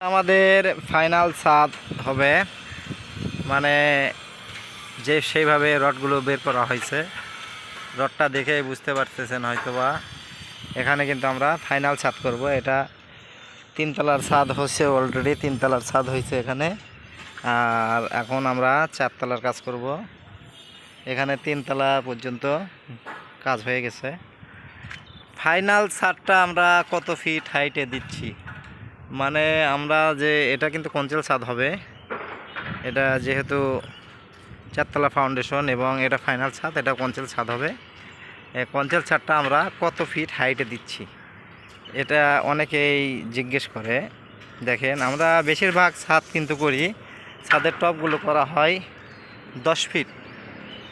আমাদের ফাইনাল ছাদ হবে। মানে যে সেইভাবে রডগুলো বের করা হয়েছে। রডটা দেখে বুঝতে পারতেছেন হয়তোবা। এখানে কিন্তু আমরা ফাইনাল ছাদ করব। এটা তিনতলার ছাদ হচ্ছে অলরেডি তিনতলার ছাদ হয়েছে এখানে। আর এখন আমরা চারতলার কাজ করব। এখানে তিনতলা পর্যন্ত কাজ হয়ে গেছে। ফাইনাল ছাদটা আমরা কত ফিট হাইটে দিচ্ছি? মানে আমরা যে, এটা কিন্তু কঞ্চেল ছাদ হবে। এটা যেহেতু চারতলা ফাউন্ডেশন এবং এটা ফাইনাল ছাদ, এটা কঞ্চেল ছাদ হবে। কঞ্চেল ছাদটা আমরা কত ফিট হাইটে দিচ্ছি? এটা অনেকেই জিজ্ঞেস করে। দেখেন, আমরা বেশিরভাগ ছাদ কিন্তু করি, ছাদের টপগুলো করা হয় দশ ফিট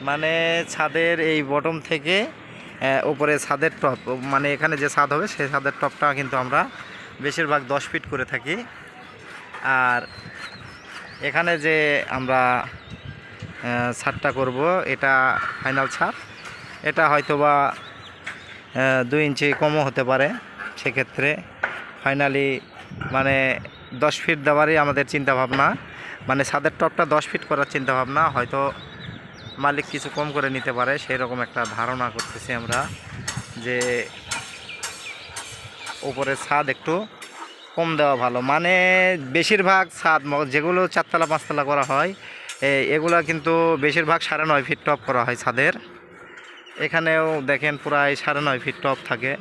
মানে ছাদের এই বটম থেকে উপরে ছাদের টপ মানে এখানে যে ছাদ হবে, সেই ছাদের টপটা কিন্তু আমরা বেশিরভাগ দশ ফিট করে থাকি। আর এখানে যে আমরা ছাদটা করব, এটা ফাইনাল ছাদ। এটা হয়তোবা দুই ইঞ্চি কমও হতে পারে সেক্ষেত্রে। ফাইনালি মানে দশ ফিট দেওয়ারই আমাদের চিন্তা ভাবনা মানে ছাদের টপটা দশ ফিট করার চিন্তা ভাবনা হয়তো মালিক কিছু কম করে নিতে পারে সেই রকম একটা ধারণা করতেছি আমরা যে উপরে ছাদ একটু কম দেওয়া ভালো। মানে বেশিরভাগ ছাদ যেগুলো চারতলা, পাঁচতলা করা হয় এগুলো কিন্তু বেশিরভাগ সাড়ে নয় ফিট টপ করা হয় ছাদের। এখানেও দেখেন প্রায় সাড়ে নয় ফিট টপ থাকে।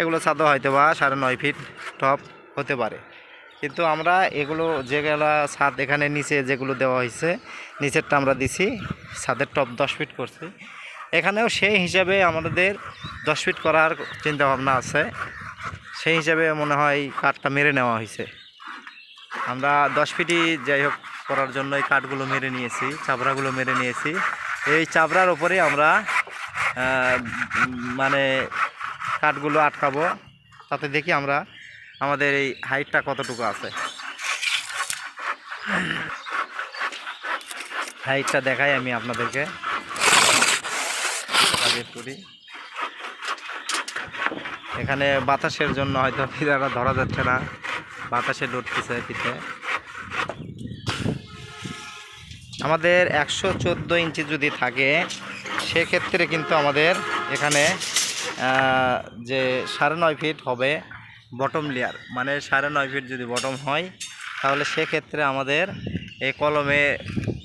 এগুলো ছাদও হয়তো বা সাড়ে নয় ফিট টপ হতে পারে। কিন্তু আমরা এগুলো, যেগুলো ছাদ এখানে নিচে যেগুলো দেওয়া হয়েছে, নিচেরটা আমরা দিছি, ছাদের টপ দশ ফিট করছি। এখানেও সেই হিসাবে আমাদের দশ ফিট করার চিন্তাভাবনা আছে। সেই হিসাবে মনে হয় কাঠটা মেরে নেওয়া হয়েছে। আমরা দশ ফিটই যাই হোক করার জন্য এই কাঠগুলো মেরে নিয়েছি, চাবড়াগুলো মেরে নিয়েছি। এই চাবড়ার ওপরে আমরা মানে কাঠগুলো আটকাবো, তাতে দেখি আমরা, আমাদের এই হাইটটা কতটুকু আছে। হাইটটা দেখাই আমি আপনাদেরকে। করি এখানে বাতাসের জন্য হয়তো ফিরাটা ধরা যাচ্ছে না। বাতাসে লুটতেছে পিঠে। আমাদের একশো চোদ্দ ইঞ্চি যদি থাকে, সেক্ষেত্রে কিন্তু আমাদের এখানে যে সাড়ে নয় ফিট হবে বটম লেয়ার মানে সাড়ে নয় ফিট যদি বটম হয়, তাহলে সেক্ষেত্রে আমাদের এই কলমে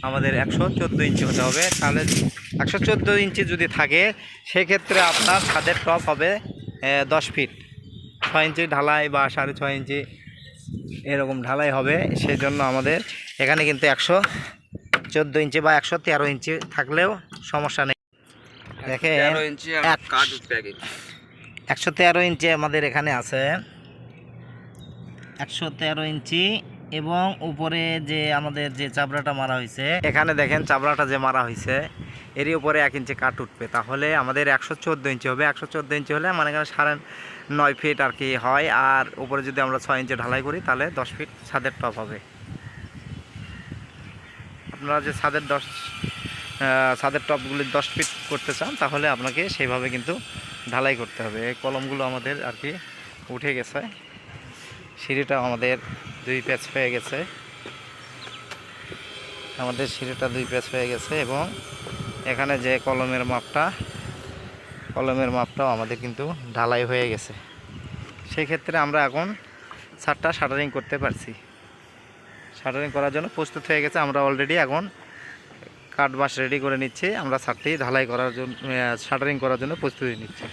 আমাদের একশো চোদ্দ ইঞ্চি হতে হবে। তাহলে একশো চোদ্দ ইঞ্চি যদি থাকে, সেক্ষেত্রে আপনার ছাদের টপ হবে দশ ফিট। ছয় ইঞ্চি ঢালাই বা সাড়ে ছয় ইঞ্চি এরকম ঢালাই হবে সেই জন্য আমাদের এখানে কিন্তু একশো চোদ্দ ইঞ্চি বা একশো তেরো ইঞ্চি থাকলেও সমস্যা নেই। প্যাকেট একশো তেরো ইঞ্চি আমাদের এখানে আছে। একশো তেরো ইঞ্চি এবং উপরে যে আমাদের যে চাবড়াটা মারা হয়েছে, এখানে দেখেন চাবড়াটা যে মারা হয়েছে, এরই উপরে এক ইঞ্চি কাঠ উঠবে। তাহলে আমাদের একশো চোদ্দ ইঞ্চি হবে। একশো চোদ্দ ইঞ্চি হলে মানে এখানে সাড়ে নয় ফিট আর কি হয়। আর উপরে যদি আমরা ছয় ইঞ্চি ঢালাই করি, তাহলে দশ ফিট ছাদের টপ হবে। আপনারা যে ছাদের দশ ছাদের টপগুলি দশ ফিট করতে চান, তাহলে আপনাকে সেইভাবে কিন্তু ঢালাই করতে হবে। এই কলমগুলো আমাদের আর কি উঠে গেছে। সিঁড়িটা আমাদের দুই প্যাচ হয়ে গেছে। আমাদের সিঁড়িটা দুই প্যাচ হয়ে গেছে এবং এখানে যে কলমের মাপটা, কলমের মাপটাও আমাদের কিন্তু ঢালাই হয়ে গেছে। সেই ক্ষেত্রে আমরা এখন ছাদটা শাটারিং করতে পারছি। শাটারিং করার জন্য প্রস্তুত হয়ে গেছে। আমরা অলরেডি এখন কাঠ বাঁশ রেডি করে নিচ্ছি। আমরা ছাদটি ঢালাই করার জন্য শাটারিং করার জন্য প্রস্তুতি নিচ্ছি।